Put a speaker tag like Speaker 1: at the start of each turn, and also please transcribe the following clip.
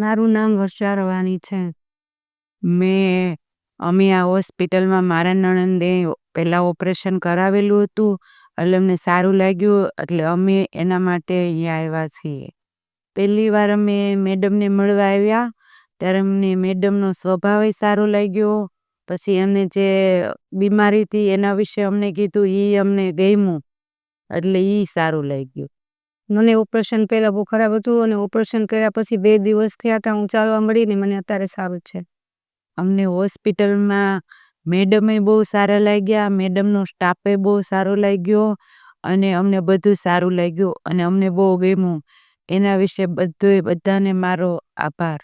Speaker 1: મારું નામ વર્ષા રવાની છે.
Speaker 2: મેં, અમે આ હોસ્પિટલમાં મારા નણંદે પહેલાં ઓપરેશન કરાવેલું હતું, એટલે અમને સારું લાગ્યું, એટલે અમે એના માટે અહીંયા આવ્યા છીએ. પહેલી વાર અમે મેડમને મળવા આવ્યા, ત્યારે અમને મેડમનો સ્વભાવ સારો લાગ્યો, પછી એમને જે બીમારી હતી એના વિશે અમને કીધું એ અમને ગમ્યું, એટલે એ સારું લાગ્યું.
Speaker 1: મને ઓપરેશન પહેલાં બહુ ખરાબ હતું અને ઓપરેશન કર્યા પછી બે દિવસ થયા હતા, હું ચાલવા મળીને મને અત્યારે સારું છે.
Speaker 2: અમને હોસ્પિટલમાં મેડમે બહુ સારા લાગ્યા, મેડમનો સ્ટાફે બહુ સારો લાગ્યો અને અમને બધું સારું લાગ્યું અને અમને બહુ ગમ્યું. એના વિશે બધું બધાને મારો આભાર.